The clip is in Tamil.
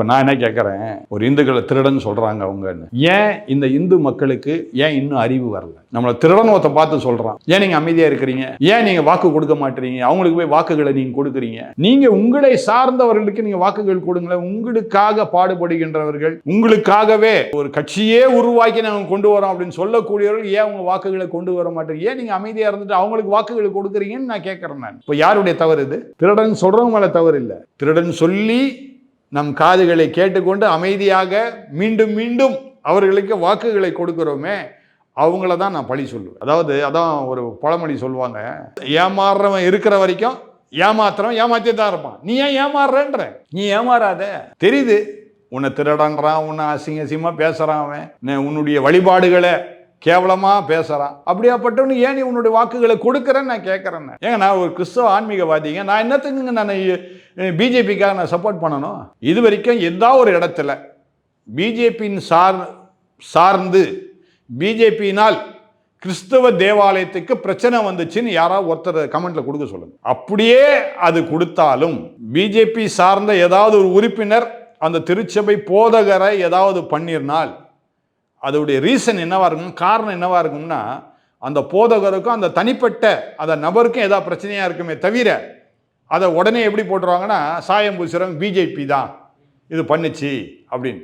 இப்போ நான் என்ன கேட்குறேன் ஒரு இந்துக்களை திருடன் சொல்கிறாங்க அவங்கன்னு. ஏன் இந்த இந்து மக்களுக்கு ஏன் இன்னும் அறிவு வரல? நம்மளை திருடன் ஒருத்த பார்த்து சொல்கிறான் ஏன் நீங்கள் அமைதியாக இருக்கிறீங்க? ஏன் நீங்கள் வாக்கு கொடுக்க மாட்டீங்க அவங்களுக்கு போய் வாக்குகளை நீங்கள் கொடுக்குறீங்க. நீங்கள் உங்களை சார்ந்தவர்களுக்கு நீங்கள் வாக்குகள் கொடுங்களேன். உங்களுக்காக பாடுபடுகின்றவர்கள் உங்களுக்காகவே ஒரு கட்சியே உருவாக்கி நாங்கள் கொண்டு வரோம் அப்படின்னு சொல்லக்கூடியவர்கள் ஏன் உங்கள் வாக்குகளை கொண்டு வர மாட்டேங்க ஏன் நீங்கள் அமைதியாக இருந்துட்டு அவங்களுக்கு வாக்குகளை கொடுக்குறீங்கன்னு நான் கேட்குறேன் நான். இப்போ யாருடைய தவறு இது? திருடன் சொல்கிறவங்க மேலே தவறு இல்லை. திருடன் சொல்லி நம் காதுகளை கேட்டுக்கொண்டு அமைதியாக மீண்டும் மீண்டும் அவர்களுக்கு வாக்குகளை கொடுக்கிறோமே அவங்கள தான் நான் பழி சொல்லுவேன். அதாவது அதான் ஒரு பழமொழி சொல்லுவாங்க. ஏமாறுறவன் இருக்கிற வரைக்கும் ஏமாத்துறவன் ஏமாத்தி தான் இருப்பான். நீ ஏன் ஏமாறுறன்ற? நீ ஏமாறாத. தெரியுது. உன்னை திருடன்றான் உன்னை அசிங்க அசிங்கமாக பேசுகிறான் அவன் உன்னுடைய வழிபாடுகளை கேவலமாக பேசுகிறான் அப்படியாப்பட்டவனு ஏன் நீ உன்னுடைய வாக்குகளை கொடுக்குறேன்னு நான் கேட்குறேன் ஏங்க நான் ஒரு கிறிஸ்தவ ஆன்மீகவாதிங்க. நான் என்னத்துக்குங்க நான் பிஜேபிக்காக நான் சப்போர்ட் பண்ணணும்? இது வரைக்கும் எந்த ஒரு இடத்துல பிஜேபியின் சார் சார்ந்து பிஜேபியினால் கிறிஸ்தவ தேவாலயத்துக்கு பிரச்சனை வந்துச்சுன்னு யாராவது ஒருத்தர் கமெண்ட்ல கொடுக்க சொல்லுங்க. அப்படியே அது கொடுத்தாலும் பிஜேபி சார்ந்த ஏதாவது ஒரு உறுப்பினர் அந்த திருச்சபை போதகரை ஏதாவது பண்ணிருந்தால் அதோடைய ரீசன் என்னவா இருக்கும் காரணம் என்னவா இருக்கும்னா அந்த போதகருக்கும் அந்த தனிப்பட்ட அந்த நபருக்கும் ஏதாவது பிரச்சனையாக இருக்குமே தவிர அதை உடனே எப்படி போட்டுருவாங்கன்னா சாயம் பூசுகிறவங்க பிஜேபி தான். இது பண்ணுச்சு அப்படின்னு.